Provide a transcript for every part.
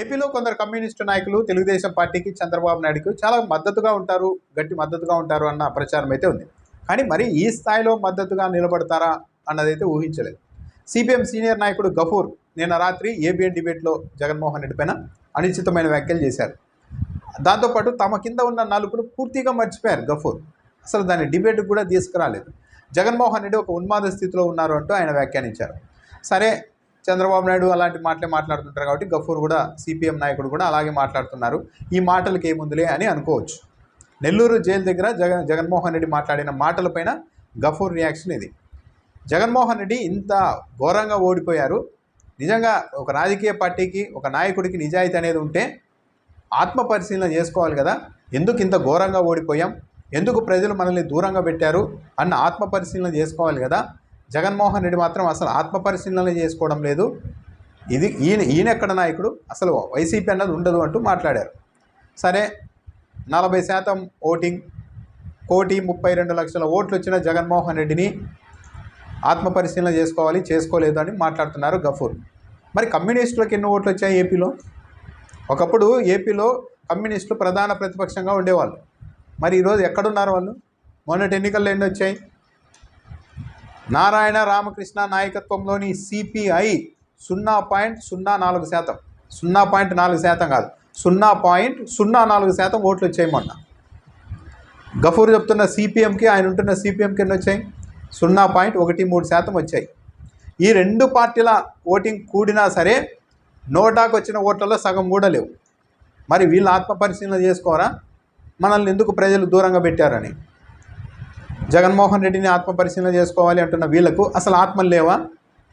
ఏపీలో కొందరు కమ్యూనిస్టు నాయకులు తెలుగుదేశం పార్టీకి చంద్రబాబు నాయుడుకు చాలా మద్దతుగా ఉంటారు గట్టి మద్దతుగా ఉంటారు అన్న ప్రచారం అయితే ఉంది. కానీ మరి ఈ స్థాయిలో మద్దతుగా నిలబడతారా అన్నదైతే ఊహించలేదు. సిపిఎం సీనియర్ నాయకుడు గఫూర్ నిన్న రాత్రి ఏబిఎన్ డిబేట్లో జగన్మోహన్ రెడ్డి పైన అనుచితమైన వ్యాఖ్యలు చేశారు. దాంతోపాటు తమ కింద ఉన్న నలుగురు పూర్తిగా మర్చిపోయారు గఫూర్. అసలు దాన్ని డిబేట్కి కూడా తీసుకురాలేదు. జగన్మోహన్ రెడ్డి ఒక ఉన్మాద స్థితిలో ఉన్నారు అంటూ ఆయన వ్యాఖ్యానించారు. సరే చంద్రబాబు నాయుడు అలాంటి మాటలే మాట్లాడుతుంటారు కాబట్టి గఫూర్ కూడా సిపిఎం నాయకుడు కూడా అలాగే మాట్లాడుతున్నారు. ఈ మాటలకి ఏముందిలే అని అనుకోవచ్చు. నెల్లూరు జైలు దగ్గర జగన్ జగన్మోహన్ రెడ్డి మాట్లాడిన మాటలపైన గఫూర్ రియాక్షన్ ఇది. జగన్మోహన్ రెడ్డి ఇంత ఘోరంగా ఓడిపోయారు. నిజంగా ఒక రాజకీయ పార్టీకి ఒక నాయకుడికి నిజాయితీ అనేది ఉంటే ఆత్మ పరిశీలన చేసుకోవాలి కదా. ఎందుకు ఇంత ఘోరంగా ఓడిపోయాం? ఎందుకు ప్రజలు మనల్ని దూరంగా పెట్టారు? అన్న ఆత్మ పరిశీలన చేసుకోవాలి కదా. జగన్మోహన్ రెడ్డి మాత్రం అసలు ఆత్మ పరిశీలన చేసుకోవడం లేదు. ఇది ఈయన ఈయన ఎక్కడ నాయకుడు? అసలు వైసీపీ అన్నది ఉండదు అంటూ మాట్లాడారు. సరే నలభై శాతం ఓటింగ్ కోటి ముప్పై రెండు లక్షల ఓట్లు వచ్చిన జగన్మోహన్ రెడ్డిని ఆత్మ పరిశీలన చేసుకోవాలి చేసుకోలేదు అని మాట్లాడుతున్నారు గఫూర్. మరి కమ్యూనిస్టులకు ఎన్ని ఓట్లు వచ్చాయి ఏపీలో? ఒకప్పుడు ఏపీలో కమ్యూనిస్టులు ప్రధాన ప్రతిపక్షంగా ఉండేవాళ్ళు. మరి ఈరోజు ఎక్కడున్నారు వాళ్ళు? మొన్నటి ఎన్నికల్లో ఎన్ని వచ్చాయి? నారాయణ రామకృష్ణ నాయకత్వంలోని సిపిఐ సున్నా పాయింట్ సున్నా నాలుగు శాతం. సున్నా పాయింట్ నాలుగు శాతం కాదు. సున్నా పాయింట్ సున్నా నాలుగు శాతం ఓట్లు వచ్చాయి మొన్న. గఫూర్ చెప్తున్న సిపిఎంకి ఆయన ఉంటున్న సిపిఎంకి ఎన్ని వచ్చాయి? సున్నా పాయింట్ ఒకటి మూడు శాతం వచ్చాయి. ఈ రెండు పార్టీల ఓటింగ్ కూడినా సరే నోటాకు వచ్చిన ఓట్లలో సగం కూడా లేవు. మరి వీళ్ళు ఆత్మ పరిశీలన చేసుకోరా మనల్ని ఎందుకు ప్రజలు దూరంగా పెట్టారని? జగన్మోహన్ రెడ్డిని ఆత్మ పరిశీలన చేసుకోవాలి అంటున్న వీళ్ళకు అసలు ఆత్మలు లేవా?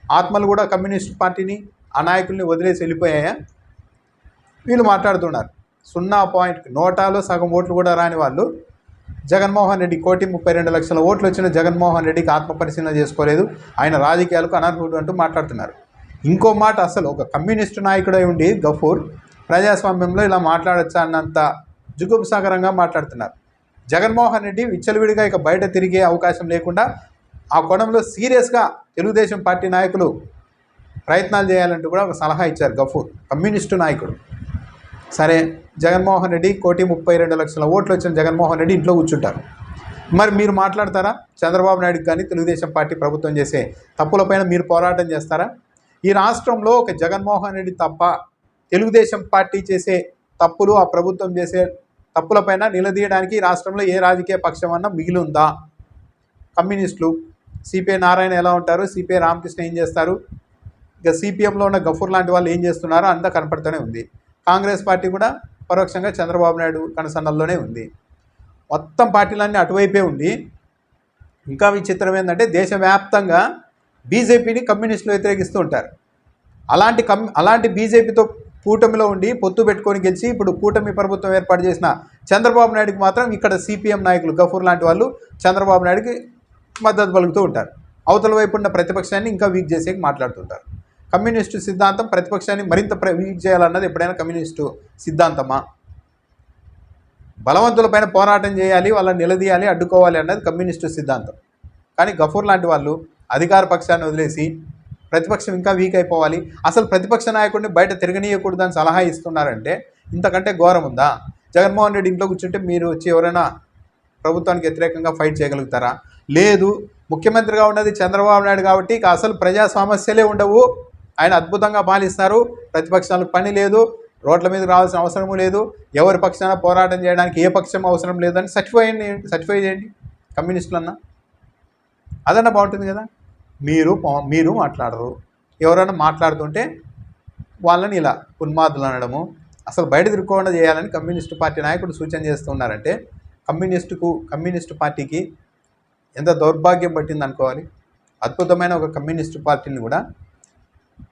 ఆత్మలు కూడా కమ్యూనిస్ట్ పార్టీని ఆ నాయకుల్ని వదిలేసి వెళ్ళిపోయాయా? వీళ్ళు మాట్లాడుతున్నారు. సున్నా పాయింట్ నోటాలో సగం ఓట్లు కూడా రాని వాళ్ళు జగన్మోహన్ రెడ్డి కోటి ముప్పై రెండు లక్షల ఓట్లు వచ్చిన జగన్మోహన్ రెడ్డికి ఆత్మ పరిశీలన చేసుకోలేదు. ఆయన రాజకీయాలకు అనర్హుడు అంటూ మాట్లాడుతున్నారు. ఇంకో మాట అసలు ఒక కమ్యూనిస్టు నాయకుడై ఉండి గఫూర్ ప్రజాస్వామ్యంలో ఇలా మాట్లాడచ్చా అన్నంత జుగుప్సాగరంగా మాట్లాడుతున్నారు. జగన్మోహన్ రెడ్డి విచ్చలవిడిగా ఇక బయట తిరిగే అవకాశం లేకుండా ఆ కోణంలో సీరియస్గా తెలుగుదేశం పార్టీ నాయకులు ప్రయత్నాలు చేయాలంటూ కూడా ఒక సలహా ఇచ్చారు గఫూర్ కమ్యూనిస్టు నాయకుడు. సరే జగన్మోహన్ రెడ్డి కోటి ముప్పై రెండు లక్షల ఓట్లు వచ్చిన జగన్మోహన్ రెడ్డి ఇంట్లో కూర్చుంటారు. మరి మీరు మాట్లాడతారా? చంద్రబాబు నాయుడుకి కానీ తెలుగుదేశం పార్టీ ప్రభుత్వం చేసే తప్పులపైన మీరు పోరాటం చేస్తారా? ఈ రాష్ట్రంలో ఒక జగన్మోహన్ రెడ్డి తప్ప తెలుగుదేశం పార్టీ చేసే తప్పులు ఆ ప్రభుత్వం చేసే తప్పులపైన నిలదీయడానికి రాష్ట్రంలో ఏ రాజకీయ పక్షం అన్నా మిగిలి ఉందా కమ్యూనిస్టులు సిపిఐ నారాయణ ఎలా ఉంటారు? సిపిఐ రామకృష్ణ ఏం చేస్తారు? ఇక సిపిఎంలో ఉన్న గఫూర్ లాంటి వాళ్ళు ఏం చేస్తున్నారో అంతా కనపడుతూనే ఉంది. కాంగ్రెస్ పార్టీ కూడా పరోక్షంగా చంద్రబాబు నాయుడు కనసన్నల్లోనే ఉంది. మొత్తం పార్టీలన్నీ అటువైపే ఉండి ఇంకా విచిత్రం ఏంటంటే దేశవ్యాప్తంగా బీజేపీని కమ్యూనిస్టులు వ్యతిరేకిస్తూ ఉంటారు. అలాంటి కమ్ అలాంటి బీజేపీతో కూటమిలో ఉండి పొత్తు పెట్టుకొని గెలిచి ఇప్పుడు కూటమి ప్రభుత్వం ఏర్పాటు చేసిన చంద్రబాబు నాయుడుకి మాత్రం ఇక్కడ సిపిఎం నాయకులు గఫూర్ లాంటి వాళ్ళు చంద్రబాబు నాయుడుకి మద్దతు పలుకుతూ ఉంటారు. అవతల వైపు ఉన్న ప్రతిపక్షాన్ని ఇంకా వీక్ చేసే మాట్లాడుతుంటారు. కమ్యూనిస్టు సిద్ధాంతం ప్రతిపక్షాన్ని మరింత ప్ర వీక్ చేయాలన్నది ఎప్పుడైనా కమ్యూనిస్టు సిద్ధాంతమా? బలవంతులపైన పోరాటం చేయాలి వాళ్ళని నిలదీయాలి అడ్డుకోవాలి అన్నది కమ్యూనిస్టు సిద్ధాంతం. కానీ గఫూర్ లాంటి వాళ్ళు అధికార పక్షాన్ని వదిలేసి ప్రతిపక్షం ఇంకా వీక్ అయిపోవాలి. అసలు ప్రతిపక్ష నాయకుడిని బయట తిరగనీయకూడదని సలహా ఇస్తున్నారంటే ఇంతకంటే ఘోరం ఉందా? జగన్మోహన్ రెడ్డి ఇంట్లో కూర్చుంటే మీరు వచ్చి ఎవరైనా ప్రభుత్వానికి వ్యతిరేకంగా ఫైట్ చేయగలుగుతారా? లేదు. ముఖ్యమంత్రిగా ఉన్నది చంద్రబాబు నాయుడు కాబట్టి ఇక అసలు ప్రజా సమస్యలే ఉండవు. ఆయన అద్భుతంగా పాలిస్తారు. ప్రతిపక్షాలకు పని లేదు. రోడ్ల మీద రావాల్సిన అవసరము లేదు. ఎవరి పక్షాన పోరాటం చేయడానికి ఏ పక్షం అవసరం లేదని సర్టిఫై సర్టిఫై చేయండి కమ్యూనిస్టులన్నా? అదన్నా బాగుంటుంది కదా? మీరు మీరు మాట్లాడరు. ఎవరైనా మాట్లాడుతుంటే వాళ్ళని ఇలా ఉన్మాదులు అనడము అసలు బయట తిరుక్కోకుండా చేయాలని కమ్యూనిస్టు పార్టీ నాయకుడు సూచన చేస్తున్నారంటే కమ్యూనిస్టుకు కమ్యూనిస్టు పార్టీకి ఎంత దౌర్భాగ్యం పట్టింది అనుకోవాలి. అద్భుతమైన ఒక కమ్యూనిస్టు పార్టీని కూడా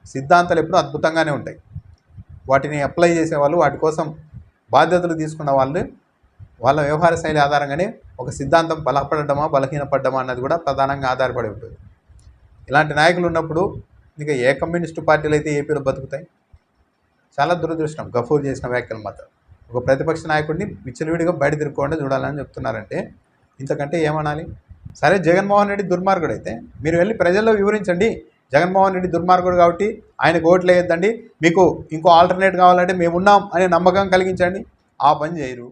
సిద్ధాంతాలు ఎప్పుడూ అద్భుతంగానే ఉంటాయి. వాటిని అప్లై చేసేవాళ్ళు వాటి కోసం బాధ్యతలు తీసుకున్న వాళ్ళు వాళ్ళ వ్యవహార శైలి ఆధారంగానే ఒక సిద్ధాంతం బలపడమా బలహీనపడ్డమా అన్నది కూడా ప్రధానంగా ఆధారపడి ఉంటుంది. ఇలాంటి నాయకులు ఉన్నప్పుడు ఇంకా ఏ కమ్యూనిస్టు పార్టీలు అయితే ఏపీలో బతుకుతాయి? చాలా దురదృష్టం. గఫూర్ చేసిన వ్యాఖ్యలు మాత్రం. ఒక ప్రతిపక్ష నాయకుడిని విచ్చలవిడిగా బయట తిరుక్కోండి చూడాలని చెప్తున్నారంటే ఇంతకంటే ఏమనాలి? సరే జగన్మోహన్ రెడ్డి దుర్మార్గుడు అయితే మీరు వెళ్ళి ప్రజల్లో వివరించండి. జగన్మోహన్ రెడ్డి దుర్మార్గుడు కాబట్టి ఆయనకు ఓట్లు వేయొద్దండి. మీకు ఇంకో ఆల్టర్నేట్ కావాలంటే మేము ఉన్నాం అనే నమ్మకం కలిగించండి. ఆ పని చేయరు.